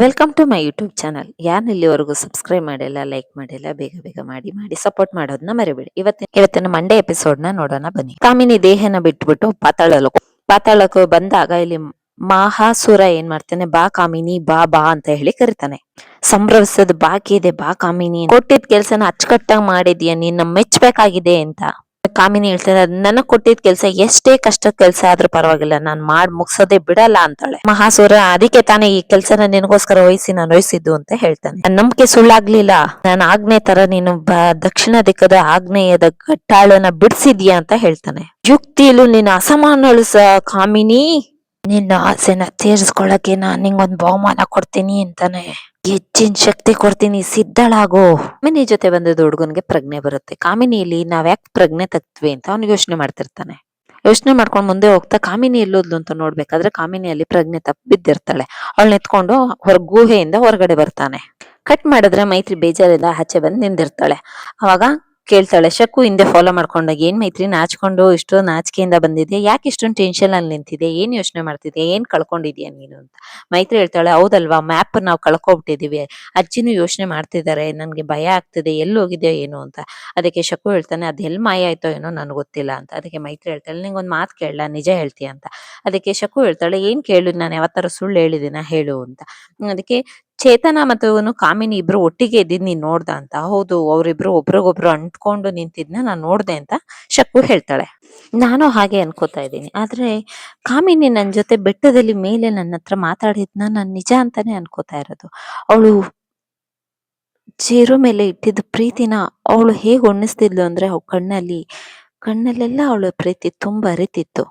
Welcome to my YouTube channel ಯಾರು ಇಲ್ಲಿವರೆಗೂ subscribe ಮಾಡಿಲ್ಲ ಲೈಕ್ ಮಾಡಿಲ್ಲ, ಬೇಗ ಬೇಗ ಮಾಡಿ ಮಾಡಿ ಸಪೋರ್ಟ್ ಮಾಡೋದನ್ನ ಮರಿಬೇಡಿ. ಇವತ್ತಿನ ಇವತ್ತಿನ ಮಂಡೇ ಎಪಿಸೋಡ್ನ ನೋಡೋಣ ಬನ್ನಿ. ಕಾಮಿನಿ ದೇಹನ ಬಿಟ್ಬಿಟ್ಟು ಪಾತಾಳಲು ಪಾತಾಳಕ್ಕೆ ಬಂದಾಗ ಇಲ್ಲಿ ಮಹಾಸುರ ಏನ್ ಮಾಡ್ತಾನೆ, ಬಾ ಕಾಮಿನಿ, ಬಾ ಬಾ ಅಂತ ಹೇಳಿ ಕರಿತಾನೆ. ಸಂಭ್ರಮಿಸದ್ ಬಾಕಿ ಇದೆ, ಬಾ ಕಾಮಿನಿ ಕೊಟ್ಟಿದ್ ಕೆಲ್ಸನ ಅಚ್ಚುಕಟ್ಟಾಗಿ ಮಾಡಿದ್ಯಾ, ನಿನ್ನ ಮೆಚ್ಚಬೇಕಾಗಿದೆ ಅಂತ. ಕಾಮಿನಿ ಹೇಳ್ತಾರೆ ನನಗ್ ಕೊಟ್ಟಿದ್ ಕೆಲ್ಸ ಎಷ್ಟೇ ಕಷ್ಟದ ಕೆಲ್ಸ ಆದ್ರೂ ಪರವಾಗಿಲ್ಲ, ನಾನ್ ಮಾಡ್ ಮುಗ್ಸೋದೇ ಬಿಡಲ್ಲ ಅಂತಾಳೆ. ಮಹಾಸೂರ ಅದಕ್ಕೆ ತಾನೇ ಈ ಕೆಲ್ಸನ ನಿನಗೋಸ್ಕರ ವಹಿಸಿ, ನಾನು ವಹಿಸಿದ್ದು ಅಂತ ಹೇಳ್ತಾನೆ. ನನ್ ನಂಬಿಕೆ ಸುಳ್ಳಾಗ್ಲಿಲ್ಲ. ನಾನು ಆಗ್ನೇ ತರ ನೀನು ದಕ್ಷಿಣ ದಿಕ್ಕದ ಆಗ್ನೇಯದ ಗಟ್ಟಾಳನ ಬಿಡಿಸಿದ್ಯಾ ಅಂತ ಹೇಳ್ತಾನೆ. ಯುಕ್ತಿಲು ನಿನ್ನ ಅಸಮಾನಳು ಸ, ಕಾಮಿನಿ! ನಿನ್ನ ಆಸೆನ ತೀರಿಸ್ಕೊಳ್ಳಕ್ಕೆ ನಾನ್ ನಿಂಗೊಂದ್ ಬಹುಮಾನ ಕೊಡ್ತೀನಿ ಅಂತಾನೆ. ಹೆಚ್ಚಿನ ಶಕ್ತಿ ಕೊಡ್ತೀನಿ, ಸಿದ್ಧಳಾಗೋ. ಮಿನಿ ಜೊತೆ ಬಂದಿದ್ದ ಹುಡುಗನ್ಗೆ ಪ್ರಜ್ಞೆ ಬರುತ್ತೆ. ಕಾಮಿನಿಯಲ್ಲಿ ನಾವ್ ಯಾಕೆ ಪ್ರಜ್ಞೆ ತಗ್ತ್ವಿ ಅಂತ ಅವ್ನಿಗೆ ಯೋಚನೆ ಮಾಡ್ತಿರ್ತಾನೆ. ಯೋಚನೆ ಮಾಡ್ಕೊಂಡ್ ಮುಂದೆ ಹೋಗ್ತಾ ಕಾಮಿನಿ ಎಲ್ಲೋದ್ಲು ಅಂತ ನೋಡ್ಬೇಕಾದ್ರೆ ಕಾಮಿನಿಯಲ್ಲಿ ಪ್ರಜ್ಞೆ ತಪ್ಪ ಬಿದ್ದಿರ್ತಾಳೆ. ಅವಳು ಎತ್ಕೊಂಡು ಹೊರ ಗುಹೆಯಿಂದ ಹೊರಗಡೆ ಬರ್ತಾನೆ. ಕಟ್ ಮಾಡಿದ್ರೆ ಮೈತ್ರಿ ಬೇಜಾರಿಂದ ಆಚೆ ಬಂದು ನಿಂದಿರ್ತಾಳೆ. ಅವಾಗ ಕೇಳ್ತಾಳೆ, ಶಕು ಹಿಂದೆ ಫಾಲೋ ಮಾಡ್ಕೊಂಡಾಗ, ಏನ್ ಮೈತ್ರಿ ನಾಚ್ಕೊಂಡು ಇಷ್ಟು ನಾಚಿಕೆಯಿಂದ ಬಂದಿದೆ ಯಾಕೆ ಇಷ್ಟೊಂದು ಟೆನ್ಷನ್ ಅಲ್ಲಿ ನಿಂತಿದೆ ಏನ್ ಯೋಚನೆ ಮಾಡ್ತಿದ್ಯಾ? ಏನ್ ಕಳ್ಕೊಂಡಿದ್ಯಾ ನೀನು? ಅಂತ. ಮೈತ್ರಿ ಹೇಳ್ತಾಳೆ, ಹೌದಲ್ವಾ ಮ್ಯಾಪ್ ನಾವು ಕಳ್ಕೊಬಿಟ್ಟಿದೀವಿ. ಅಜ್ಜಿನೂ ಯೋಚನೆ ಮಾಡ್ತಿದ್ದಾರೆ ನನ್ಗೆ ಭಯ ಆಗ್ತಿದೆ ಎಲ್ಲಿ ಹೋಗಿದ್ಯೋ ಏನೋ ಅಂತ. ಅದಕ್ಕೆ ಶಕು ಹೇಳ್ತಾನೆ, ಅದ್ ಎಲ್ಲಿ ಮಾಯ ಆಯ್ತೋ ಏನೋ ನನ್ಗೆ ಗೊತ್ತಿಲ್ಲ ಅಂತ. ಅದಕ್ಕೆ ಮೈತ್ರಿ ಹೇಳ್ತಾಳೆ ನಿಂಗೆ ಒಂದ್ ಮಾತು ಕೇಳಲ್ಲ ನಿಜ ಹೇಳ್ತೀಯ? ಅಂತ. ಅದಕ್ಕೆ ಶಕು ಹೇಳ್ತಾಳೆ, ಏನ್ ಕೇಳು, ನಾನು ಯಾವತ್ತಾರ ಸುಳ್ಳು ಹೇಳಿದಿನ, ಹೇಳು ಅಂತ. ಅದಕ್ಕೆ ಚೇತನ ಮತ್ತು ಇವನು ಕಾಮಿನಿ ಇಬ್ರು ಒಟ್ಟಿಗೆ ಇದ್ದಿದ್ ನೀನ್ ನೋಡ್ದ ಅಂತ. ಹೌದು, ಅವ್ರಿಬ್ರು ಒಬ್ರಿಗೊಬ್ರು ಅಂಟ್ಕೊಂಡು ನಿಂತಿದ್ನ, ನಾನ್ ನೋಡ್ದೆ ಅಂತ ಶಕ್ಕು ಹೇಳ್ತಾಳೆ. ನಾನು ಹಾಗೆ ಅನ್ಕೋತಾ ಇದ್ದೀನಿ. ಆದ್ರೆ ಕಾಮಿನಿ ನನ್ ಜೊತೆ ಬೆಟ್ಟದಲ್ಲಿ ಮೇಲೆ ನನ್ನ ಹತ್ರ ಮಾತಾಡಿದ್ನ ನಾನ್ ನಿಜ ಅಂತಾನೆ ಅನ್ಕೋತಾ ಇರೋದು. ಅವಳು ಚೇರು ಮೇಲೆ ಇಟ್ಟಿದ್ದ ಪ್ರೀತಿನ ಅವಳು ಹೇಗ್ ಉಣ್ಣಿಸ್ತಿದ್ಲು ಅಂದ್ರೆ ಅವ್ ಕಣ್ಣಲ್ಲಿ, ಕಣ್ಣಲ್ಲೆಲ್ಲ ಅವಳ ಪ್ರೀತಿ ತುಂಬಾ ಅರಿತಿತ್ತು.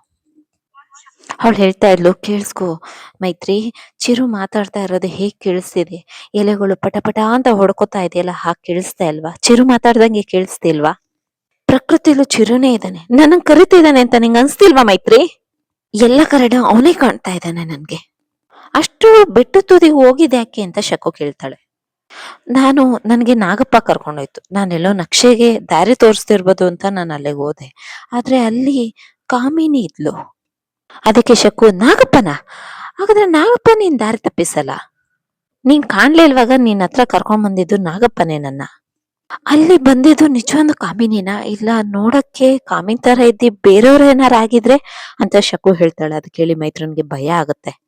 ಅವಳು ಹೇಳ್ತಾ ಇದ್ಲು, ಕೇಳಿಸ್ಕೋ ಮೈತ್ರಿ, ಚಿರು ಮಾತಾಡ್ತಾ ಇರೋದು ಹೇಗ್ ಕೇಳಿಸ್ತಿದೆ? ಎಲೆಗಳು ಪಟ ಪಟ ಅಂತ ಹೊಡ್ಕೋತಾ ಇದೆಯಲ್ಲ, ಹಾಗೆ ಕೇಳಿಸ್ತಾ ಇಲ್ವಾ? ಚಿರು ಮಾತಾಡ್ದಂಗೆ ಕೇಳಿಸ್ತಿಲ್ವಾ ಪ್ರಕೃತಿಲೂ ಚಿರುನೇ ಇದ್ದಾನೆ. ನನ್ನ ಕರಿತಿದ್ದಾನೆ ಅಂತ ನಿಂಗೆ ಅನ್ಸ್ತಿಲ್ವಾ ಮೈತ್ರಿ? ಎಲ್ಲ ಕರಡ ಅವನೇ ಕಾಣ್ತಾ ಇದ್ದಾನೆ ನನಗೆ. ಅಷ್ಟು ಬೆಟ್ಟ ತುದಿ ಹೋಗಿದೆ ಯಾಕೆ ಅಂತ ಶಕು ಕೇಳ್ತಾಳೆ ನಾನು ನನಗೆ ನಾಗಪ್ಪ ಕರ್ಕೊಂಡೋಯ್ತು. ನಾನೆಲ್ಲೋ ನಕ್ಷೆಗೆ ದಾರಿ ತೋರಿಸ್ತಿರ್ಬೋದು ಅಂತ ನಾನು ಅಲ್ಲಿಗೆ ಹೋದೆ. ಆದ್ರೆ ಅಲ್ಲಿ ಕಾಮಿನಿ ಇದ್ಲು. ಅದಕ್ಕೆ ಶಕು ನಾಗಪ್ಪನ? ಹಾಗಾದ್ರೆ ನಾಗಪ್ಪ ನೀನ್ ದಾರಿ ತಪ್ಪಿಸಲ್ಲ. ನೀನ್ ಕಾಣ್ಲಿಲ್ವಾಗ ನಿನ್ನ ಹತ್ರ ಕರ್ಕೊಂಡ್ ಬಂದಿದ್ದು ನಾಗಪ್ಪನೇ ನನ್ನ. ಅಲ್ಲಿ ಬಂದಿದ್ದು ನಿಜವಾದ ಕಾಮಿನಿನ? ಇಲ್ಲ, ನೋಡಕ್ಕೆ ಕಾಮಿನ್ ತರ ಇದ್ದಿ ಬೇರೆಯವ್ರ ಏನಾರ ಆಗಿದ್ರೆ ಅಂತ ಶಕು ಹೇಳ್ತಾಳೆ. ಅದ್ ಕೇಳಿ ಮೈತ್ರನ್ಗೆ ಭಯ ಆಗುತ್ತೆ.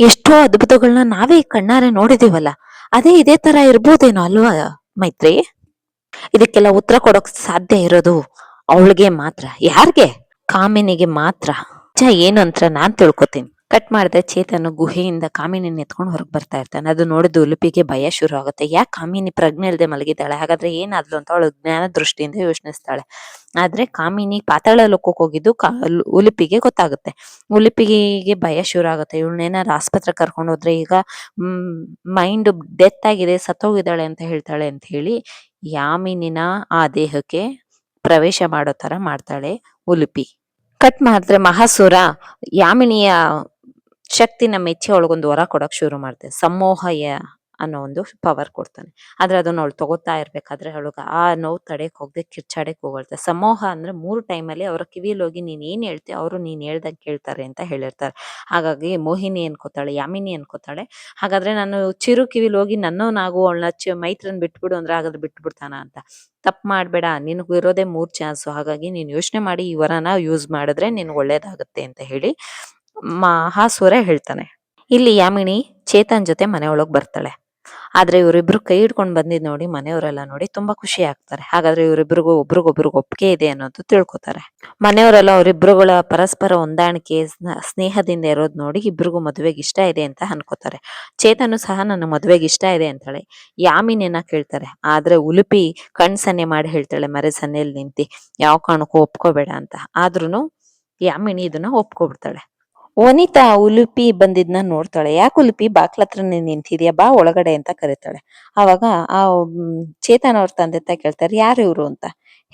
ಎಷ್ಟೋ ಅದ್ಭುತಗಳನ್ನ ನಾವೇ ಕಣ್ಣಾರೆ ನೋಡಿದೀವಲ್ಲ. ಅದೇ ಇದೇ ತರ ಇರ್ಬೋದೇನೋ ಅಲ್ವಾ ಮೈತ್ರಿ? ಇದಕ್ಕೆಲ್ಲ ಉತ್ತರ ಕೊಡೋಕ್ ಸಾಧ್ಯ ಇರೋದು ಅವಳಿಗೆ ಮಾತ್ರ. ಯಾರಿಗೆ? ಕಾಮಿನಿಗೆ ಮಾತ್ರ. ನಿಜ ಏನು ಅಂತ ನಾನ್ ತಿಳ್ಕೊತೀನಿ. ಕಟ್ ಮಾಡಿದ ಚೇತನು ಗುಹೆಯಿಂದ ಕಾಮಿನಿನ ಎತ್ಕೊಂಡು ಹೊರಗೆ ಬರ್ತಾ ಇರ್ತಾನೆ. ಅದು ನೋಡಿದ ಉಲುಪಿಗೆ ಭಯ ಶುರು ಆಗುತ್ತೆ. ಯಾಕೆ ಕಾಮಿನಿ ಪ್ರಜ್ಞೆ ಇಲ್ಲದೆ ಮಲಗಿದ್ದಾಳೆ? ಹಾಗಾದ್ರೆ ಏನಾದ್ಲು ಅಂತ ಅವಳು ಜ್ಞಾನ ದೃಷ್ಟಿಯಿಂದ ಯೋಚನಿಸ್ತಾಳೆ. ಆದ್ರೆ ಕಾಮಿನಿ ಪಾತಾಳ ಲೋಕಕ್ಕೆ ಹೋಗಿದ್ದು ಉಲುಪಿಗೆ ಗೊತ್ತಾಗುತ್ತೆ. ಉಲುಪಿಗೆ ಭಯ ಶುರು ಆಗುತ್ತೆ. ಇವಳನ್ನೇನಾರು ಆಸ್ಪತ್ರೆ ಕರ್ಕೊಂಡು ಹೋದ್ರೆ ಈಗ ಮೈಂಡ್ ಡೆತ್ ಆಗಿದೆ, ಸತ್ತೋಗಿದ್ದಾಳೆ ಅಂತ ಹೇಳ್ತಾಳೆ ಅಂತ ಹೇಳಿ ಯಾಮಿನಿನ ಆ ದೇಹಕ್ಕೆ ಪ್ರವೇಶ ಮಾಡೋ ತರ ಮಾಡ್ತಾಳೆ ಉಲುಪಿ. ಕಟ್ ಮಾಡಿದ್ರೆ ಮಹಾಸುರ ಯಾಮಿನಿಯ ಶಕ್ತಿನ ಮೆಚ್ಚಿ ಅವಳಿಗೊಂದು ವರ ಕೊಡಕ್ ಶುರು ಮಾಡ್ತೆ. ಸಮೋಹಯ. ಅನ್ನೋ ಒಂದು ಪವರ್ ಕೊಡ್ತಾನೆ. ಆದ್ರೆ ಅದನ್ನ ಅವಳು ತಗೋತಾ ಇರ್ಬೇಕಾದ್ರೆ ಅವಳಿಗೆ ಆ ನೋವು ತಡೆಯಕ್ ಹೋಗದೆ ಕಿರ್ಚಾಡಕ್ ಹೋಗಳ್ತಾರೆ ಸಮೋಹ ಅಂದ್ರೆ ಮೂರು ಟೈಮಲ್ಲಿ ಅವರ ಕಿವಿಯಲ್ಲಿ ಹೋಗಿ ನೀನ್ ಏನ್ ಹೇಳ್ತಿ ಅವರು ನೀನ್ ಹೇಳ್ದಂಗೆ ಕೇಳ್ತಾರೆ ಅಂತ ಹೇಳಿರ್ತಾರೆ. ಹಾಗಾಗಿ ಮೋಹಿನಿ ಅನ್ಕೋತಾಳೆ, ಯಾಮಿನಿ ಅನ್ಕೋತಾಳೆ. ಹಾಗಾದ್ರೆ ನಾನು ಚಿರು ಕಿವಿಲಿ ಹೋಗಿ ನನ್ನವನಾಗು, ಅವಳನ್ನ ಮೈತ್ರನ್ ಬಿಟ್ಬಿಡು ಅಂದ್ರೆ ಹಾಗಾದ್ರೆ ಬಿಟ್ಬಿಡ್ತಾನ ಅಂತ. ತಪ್ಪು ಮಾಡ್ಬೇಡ, ನಿನಗೂ ಇರೋದೇ ಮೂರು ಚಾನ್ಸ್ ಹಾಗಾಗಿ ನೀನು ಯೋಚನೆ ಮಾಡಿ ಈ ವರನ ಯೂಸ್ ಮಾಡಿದ್ರೆ ನಿನ್ಗೆ ಒಳ್ಳೇದಾಗುತ್ತೆ ಅಂತ ಹೇಳಿ ಮಹಾಸುರ ಹೇಳ್ತಾನೆ. ಇಲ್ಲಿ ಯಾಮಿನಿ ಚೇತನ್ ಜೊತೆ ಮನೆಯೊಳಗೆ ಬರ್ತಾಳೆ. ಆದ್ರೆ ಇವರಿಬ್ರು ಕೈ ಹಿಡ್ಕೊಂಡು ಬಂದಿದ್ ನೋಡಿ ಮನೆಯವರೆಲ್ಲ ನೋಡಿ ತುಂಬಾ ಖುಷಿ ಆಗ್ತಾರೆ. ಹಾಗಾದ್ರೆ ಇವರಿಬ್ರಿಗೂ ಒಬ್ರಿಗೊಬ್ರಿಗೆ ಒಪ್ಪಿಗೆ ಇದೆ ಅನ್ನೋದು ತಿಳ್ಕೊತಾರೆ. ಮನೆಯವರೆಲ್ಲ ಅವರಿಬ್ರುಗಳ ಪರಸ್ಪರ ಹೊಂದಾಣಿಕೆ, ಸ್ನ- ಸ್ನೇಹದಿಂದ ಇರೋದ್ ನೋಡಿ ಇಬ್ರಿಗೂ ಮದುವೆಗೆ ಇಷ್ಟ ಇದೆ ಅಂತ ಅನ್ಕೋತಾರೆ. ಚೇತನು ಸಹ ನನ್ನ ಮದುವೆಗೆ ಇಷ್ಟ ಇದೆ ಅಂತಾಳೆ. ಯಾಮಿನಿನ ಕೇಳ್ತಾರೆ? ಆದ್ರೆ ಉಲುಪಿ ಕಣ್ ಸನ್ನೆ ಮಾಡಿ ಹೇಳ್ತಾಳೆ, ಮರೆ ಸನ್ನೆಯಲ್ಲಿ ನಿಂತಿ. ಯಾವ ಕಾರಣಕ್ಕೂ ಒಪ್ಕೋಬೇಡ ಅಂತ. ಆದ್ರೂನು ಯಾಮಿನಿ ಇದನ್ನ ಒಪ್ಕೊಬಿಡ್ತಾಳೆ. ವನಿತಾ ಉಲುಪಿ ಬಂದಿದ್ನ ನೋಡ್ತಾಳೆ. ಯಾಕೆ ಉಲುಪಿ? ಬಾಕ್ಲ ಹತ್ರನೇ ನಿಂತಿದ್ಯಾ? ಬಾ ಒಳಗಡೆ ಅಂತ ಕರೀತಾಳೆ. ಅವಾಗ ಆ ಚೇತನ್ ಅವ್ರ ತಂದೆ ತಾಯಿ ಕೇಳ್ತಾರೆ, ಯಾರು ಇವ್ರು ಅಂತ?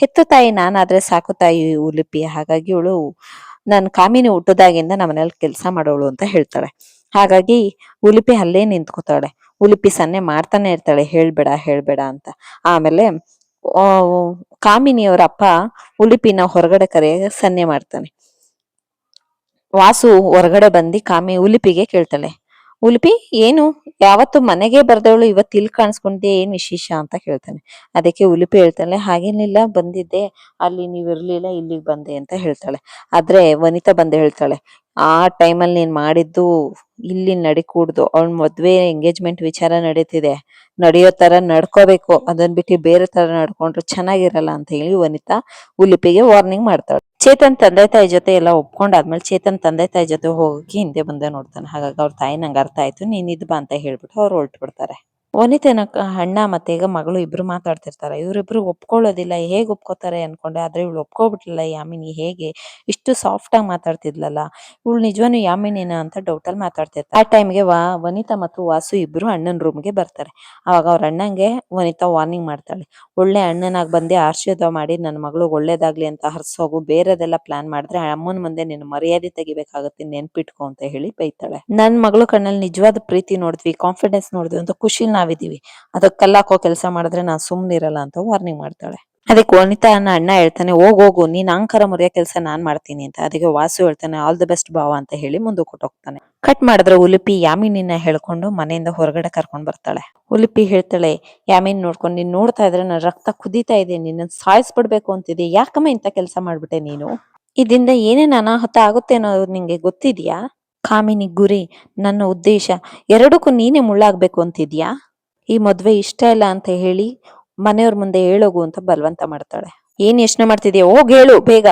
ಹೆತ್ತು ತಾಯಿ ನಾನಾದ್ರೆ ಸಾಕು ತಾಯಿ ಉಲುಪಿ. ಹಾಗಾಗಿ ಇವಳು ನನ್ ಕಾಮಿನಿ ಹುಟ್ಟದಾಗಿಂದ ನಮ್ಮ ಮನೇಲಿ ಕೆಲಸ ಮಾಡೋಳು ಅಂತ ಹೇಳ್ತಾಳೆ. ಹಾಗಾಗಿ ಉಲುಪಿ ಅಲ್ಲೇ ನಿಂತ್ಕೋತಾಳೆ. ಉಲುಪಿ ಸನ್ನೆ ಮಾಡ್ತಾನೆ ಇರ್ತಾಳೆ, ಹೇಳ್ಬೇಡ ಹೇಳ್ಬೇಡ ಅಂತ. ಆಮೇಲೆ ಕಾಮಿನಿಯವರ ಅಪ್ಪ ಉಲುಪಿನ ಹೊರಗಡೆ ಕರೆಯ ಸನ್ನೆ ಮಾಡ್ತಾನೆ. ವಾಸು ಹೊರಗಡೆ ಬಂದು ಕಾಮಿ ಉಲಿಪಿಗೆ ಕೇಳ್ತಾಳೆ, ಉಲಿಪಿ, ಏನು? ಯಾವತ್ತು ಮನೆಗೆ ಬರ್ದವಳು ಇವತ್ತು ಇಲ್ಲಿ ಕಾಣಿಸ್ಕೊಂಡೆ ಏನ್ ವಿಶೇಷ? ಅಂತ ಕೇಳ್ತಾನೆ. ಅದಕ್ಕೆ ಉಲಿಪಿ ಹೇಳ್ತಾಳೆ, ಹಾಗೇನಿಲ್ಲ, ಬಂದಿದ್ದೆ. ಅಲ್ಲಿ ನೀವ್ ಇರ್ಲಿಲ್ಲ, ಇಲ್ಲಿಗೆ ಬಂದೆ ಅಂತ ಹೇಳ್ತಾಳೆ. ಆದ್ರೆ ವನಿತಾ ಬಂದು ಹೇಳ್ತಾಳೆ, ಆ ಟೈಮಲ್ಲಿ ನೀನ್ ಮಾಡಿದ್ದು, ಇಲ್ಲಿ ನಡಿಕೂಡ್ದು ಅವಳ ಮದ್ವೆ ಎಂಗೇಜ್ಮೆಂಟ್ ವಿಚಾರ ನಡೀತಿದೆ. ನಡೆಯೋ ತರ ನಡ್ಕೋಬೇಕು. ಅದನ್ ಬಿಟ್ಟು ಬೇರೆ ತರ ನಡ್ಕೊಂಡ್ರೆ ಚೆನ್ನಾಗಿರಲ್ಲ ಅಂತ ಹೇಳಿ ವನಿತಾ ಉಲಿಪಿಗೆ ವಾರ್ನಿಂಗ್ ಮಾಡ್ತಾಳೆ. ಚೇತನ್ ತಂದೆ ತಾಯಿ ಜೊತೆ ಎಲ್ಲ ಒಪ್ಕೊಂಡಾದ್ಮೇಲೆ ಚೇತನ್ ತಂದೆ ತಾಯಿ ಜೊತೆ ಹೋಗಿ ಹಿಂದೆ ಮುಂದೆ ನೋಡ್ತಾನೆ. ಹಾಗಾಗಿ ಅವ್ರ ತಾಯಿ ನಂಗೆ ಅರ್ಥ ಆಯ್ತು, ನೀನ್ ಇದ್ ಬಾ ಅಂತ ಹೇಳ್ಬಿಟ್ಟು ಅವ್ರು ಹೊರಟು ಬಿಡ್ತಾರೆ ವನಿತೆನ ಅಣ್ಣ ಮತ್ತೆ ಈಗ ಮಗಳು ಇಬ್ರು ಮಾತಾಡ್ತಿರ್ತಾರೆ. ಇವರಿಬ್ರು ಒಪ್ಕೊಳ್ಳೋದಿಲ್ಲ. ಹೇಗ್ ಒಪ್ಕೋತಾರೆ ಅನ್ಕೊಂಡೆ. ಆದ್ರೆ ಇವ್ಳು ಒಪ್ಕೋಬಿಟ್ಲಲ್ಲ ಯಾಮಿನಿ ಹೇಗೆ? ಇಷ್ಟು ಸಾಫ್ಟ್ ಆಗಿ ಮಾತಾಡ್ತಿದ್ಲಲ್ಲ. ಇವ್ಳು ನಿಜವಾನು ಯಾಮಿನಿನ ಅಂತ ಡೌಟ್ ಅಲ್ಲಿ ಮಾತಾಡ್ತಿರ್ತಾರೆ. ಆ ಟೈಮ್ಗೆ ವಾ, ವನಿತಾ ಮತ್ತು ವಾಸು ಇಬ್ರು ಅಣ್ಣನ ರೂಮ್ಗೆ ಬರ್ತಾರೆ. ಅವಾಗ ಅವ್ರ ಅಣ್ಣಂಗೆ ವನಿತಾ ವಾರ್ನಿಂಗ್ ಮಾಡ್ತಾಳೆ. ಒಳ್ಳೆ ಅಣ್ಣನಾಗ್ ಬಂದೆ ಆಶೀರ್ವಾದ ಮಾಡಿ ನನ್ನ ಮಗಳು ಒಳ್ಳೇದಾಗ್ಲಿ ಅಂತ ಹರ್ಸೋಗು. ಬೇರೆದೆಲ್ಲ ಪ್ಲಾನ್ ಮಾಡಿದ್ರೆ ಅಮ್ಮನ ಮುಂದೆ ನಿನ್ನ ಮರ್ಯಾದೆ ತೆಗಿಬೇಕಾಗುತ್ತೆ, ನೆನ್ಪಿಟ್ಕೊ ಅಂತ ಹೇಳಿ ಬೈತಾಳೆ. ನನ್ ಮಗಳು ಕಣ್ಣಲ್ಲಿ ನಿಜವಾದ ಪ್ರೀತಿ ನೋಡಿದ್ವಿ ಕಾನ್ಫಿಡೆನ್ಸ್ ನೋಡಿದ್ವಿ ಅಂತ ಖುಷಿಲ್ ನಾವಿದೀವಿ ಅದಕ್ಕೆ ಕಲ್ಲಾಕೋ ಕೆಲಸ ಮಾಡಿದ್ರೆ ನಾನು ಸುಮ್ಮನಿರಲ್ಲ ಅಂತ ವಾರ್ನಿಂಗ್ ಮಾಡ್ತಾಳೆ. ಅದಕ್ಕೆ ವನಿತಾ ಅನ್ನ ಅಣ್ಣ ಹೇಳ್ತಾನೆ, ಹೋಗ್, ಹೋಗು, ನೀನ್ ಅಂಕರ ಮುರಿಯೋ ಕೆಲಸ ನಾನ್ ಮಾಡ್ತೀನಿ ಅಂತ. ಅದಕ್ಕೆ ವಾಸು ಹೇಳ್ತಾನೆ ಆಲ್ ದ ಬೆಸ್ಟ್ ಭಾವ ಅಂತ ಹೇಳಿ ಮುಂದಕ್ಕೆ ಕೊಟ್ಟೋಗ್ತಾನೆ ಕಟ್ ಮಾಡಿದ್ರೆ ಉಲುಪಿ ಯಾಮಿನಿನ ಹೇಳ್ಕೊಂಡು ಮನೆಯಿಂದ ಹೊರಗಡೆ ಕರ್ಕೊಂಡ್ ಬರ್ತಾಳೆ. ಉಲುಪಿ ಹೇಳ್ತಾಳೆ, ಯಾಮಿನ್ ನೋಡ್ಕೊಂಡು ನೀನ್ ನೋಡ್ತಾ ಇದ್ರೆ ನನ್ನ ರಕ್ತ ಕುದೀತಾ ಇದೆ ನಿನ್ನ ಸಾಯಿಸ್ಬಿಡ್ಬೇಕು ಅಂತಿದೆ ಯಾಕಮ್ಮ ಇಂಥ ಕೆಲಸ ಮಾಡ್ಬಿಟ್ಟೆ ನೀನು? ಇದರಿಂದ ಏನೇನ್ ಅನಾಹುತ ಆಗುತ್ತೆ ಅನ್ನೋದು ನಿಂಗೆ ಗೊತ್ತಿದ್ಯಾ? ಕಾಮಿನಿ ಗುರಿ, ನನ್ನ ಉದ್ದೇಶ, ಎರಡಕ್ಕೂ ನೀನೇ ಮುಳ್ಳಾಗ್ಬೇಕು ಅಂತಿದ್ಯಾ? ಈ ಮದ್ವೆ ಇಷ್ಟ ಇಲ್ಲ ಅಂತ ಹೇಳಿ ಮನೆಯವ್ರ ಮುಂದೆ ಹೇಳೋಗು ಅಂತ ಬಲವಂತ ಮಾಡ್ತಾಳೆ. ಏನ್ ಯೋಚನೆ ಮಾಡ್ತಿದ್ಯಾ? ಓ ಹೇಳು ಬೇಗ.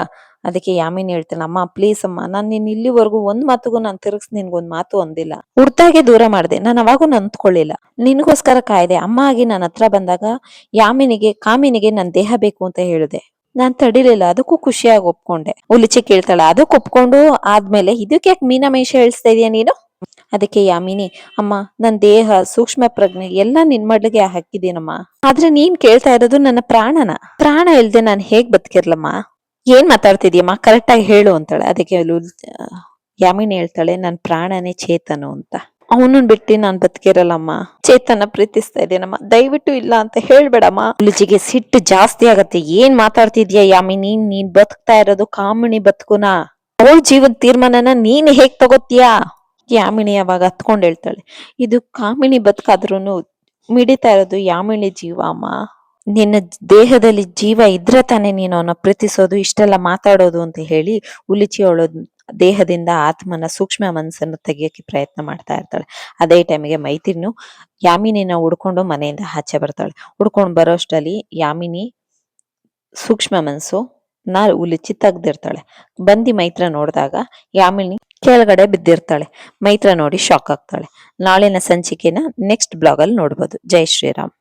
ಅದಕ್ಕೆ ಯಾಮಿನಿ ಹೇಳ್ತೇನೆ ಅಮ್ಮ ಪ್ಲೀಸ್ ಅಮ್ಮ, ನಾನ್ ನಿನ್ ಇಲ್ಲಿವರೆಗೂ ಒಂದ್ ಮಾತುಗೂ ನಾನು ತಿರುಗಿಸ್ ನಿನ್ಗೊಂದ್ ಮಾತು ಅಂದಿಲ್ಲ. ಹುಡ್ತಾಗೆ ದೂರ ಮಾಡ್ದೆ. ನಾನು ಅವಾಗೂ ನಂತ್ಕೊಳ್ಳಿಲ್ಲ ನಿನ್ಗೋಸ್ಕರ ಕಾಯ್ದೆ. ಅಮ್ಮ ಆಗಿ ನನ್ನ ಹತ್ರ ಬಂದಾಗ ಯಾಮಿನಿಗೆ, ಕಾಮಿನಿಗೆ ನನ್ ದೇಹ ಬೇಕು ಅಂತ ಹೇಳಿದೆ. ನಾನ್ ತಡಿಲಿಲ್ಲ. ಅದಕ್ಕೂ ಖುಷಿಯಾಗಿ ಒಪ್ಕೊಂಡೆ. ಉಲಿಚಿ ಕೇಳ್ತಾಳೆ, ಅದಕ್ಕೆ ಒಪ್ಕೊಂಡು ಆದ್ಮೇಲೆ ಇದಕ್ಕೆ ಯಾಕೆ ಮೀನಾ ಮೈಷ ಹೇಳ್ತಾ ಇದೀಯ ನೀನು? ಅದಕ್ಕೆ ಯಾಮಿನಿ, ಅಮ್ಮ ನನ್ನ ದೇಹ, ಸೂಕ್ಷ್ಮ ಪ್ರಜ್ಞೆ ಎಲ್ಲ ನಿನ್ ಮಡ್ಲಿಗೆ ಹಾಕಿದೀನಮ್ಮ ಆದ್ರೆ ನೀನ್ ಕೇಳ್ತಾ ಇರೋದು ನನ್ನ ಪ್ರಾಣನ. ಪ್ರಾಣ ಇಲ್ದೆ ನಾನ್ ಹೇಗ್ ಬದುಕಿರ್ಲಮ್ಮ? ಏನ್ ಮಾತಾಡ್ತಿದ್ಯಮ್ಮ? ಕರೆಕ್ಟ್ ಆಗಿ ಹೇಳು ಅಂತಾಳೆ. ಅದಕ್ಕೆ ಯಾಮಿನಿ ಹೇಳ್ತಾಳೆ, ನನ್ ಪ್ರಾಣನೇ ಚೇತನು ಅಂತ. ಅವನನ್ ಬಿಟ್ಟು ನಾನ್ ಬದುಕಿರಲ್ಲಮ್ಮ. ಚೇತನ ಪ್ರೀತಿಸ್ತಾ ಇದ್ದೇನಮ್ಮ. ದಯವಿಟ್ಟು ಇಲ್ಲ ಅಂತ ಹೇಳ್ಬೇಡಮ್ಮ. ಲುಜಿಗೆ ಸಿಟ್ಟು ಜಾಸ್ತಿ ಆಗತ್ತೆ. ಏನ್ ಮಾತಾಡ್ತಿದ್ಯಾ ಯಾಮಿನಿ? ನೀನ್ ಬದುಕ್ತಾ ಇರೋದು ಕಾಮಿಣಿ ಬದುಕುನ? ಅವಳ ಜೀವನ್ ತೀರ್ಮಾನನ ನೀನ್ ಹೇಗ್ ತಗೋತೀಯಾ? ಯಾಮಿನಿ ಅವಾಗ ಹತ್ಕೊಂಡು ಹೇಳ್ತಾಳೆ. ಇದು ಕಾಮಿಣಿ ಬದುಕಾದ್ರೂ ಮಿಡಿತಾ ಇರೋದು ಯಾಮಿಣಿ ಜೀವ ನಿನ್ನ ದೇಹದಲ್ಲಿ ಜೀವ ಇದ್ರೆ ತಾನೇ ನೀನು ಅವನ ಪ್ರೀತಿಸೋದು, ಇಷ್ಟೆಲ್ಲ ಮಾತಾಡೋದು ಅಂತ ಹೇಳಿ ಉಲಿಚಿ ಅವಳ ದೇಹದಿಂದ ಆತ್ಮನ ಸೂಕ್ಷ್ಮ ಮನಸ್ಸನ್ನು ತೆಗಿಯೋಕೆ ಪ್ರಯತ್ನ ಮಾಡ್ತಾ ಇರ್ತಾಳೆ. ಅದೇ ಟೈಮಿಗೆ ಮೈತ್ರಿನು ಯಾಮಿನಿನ ಹುಡ್ಕೊಂಡು ಮನೆಯಿಂದ ಆಚೆ ಬರ್ತಾಳೆ. ಹುಡ್ಕೊಂಡು ಬರೋಷ್ಟರಲ್ಲಿ ಯಾಮಿನಿ ಸೂಕ್ಷ್ಮ ಮನಸ್ಸು ನಾ ಉಲಿಚಿ ತೆಗ್ದಿರ್ತಾಳೆ. ಬಂದಿ ಮೈತ್ರ ನೋಡಿದಾಗ ಯಾಮಿನಿ ಕೆಳಗಡೆ ಬಿದ್ದಿರ್ತಾಳೆ. ಮೈತ್ರ ನೋಡಿ ಶಾಕ್ ಆಗ್ತಾಳೆ. ನಾಳಿನ ಸಂಚಿಕೆನ ನೆಕ್ಸ್ಟ್ ಬ್ಲಾಗ್ ಅಲ್ಲಿ ನೋಡ್ಬೋದು. ಜೈ ಶ್ರೀರಾಮ್.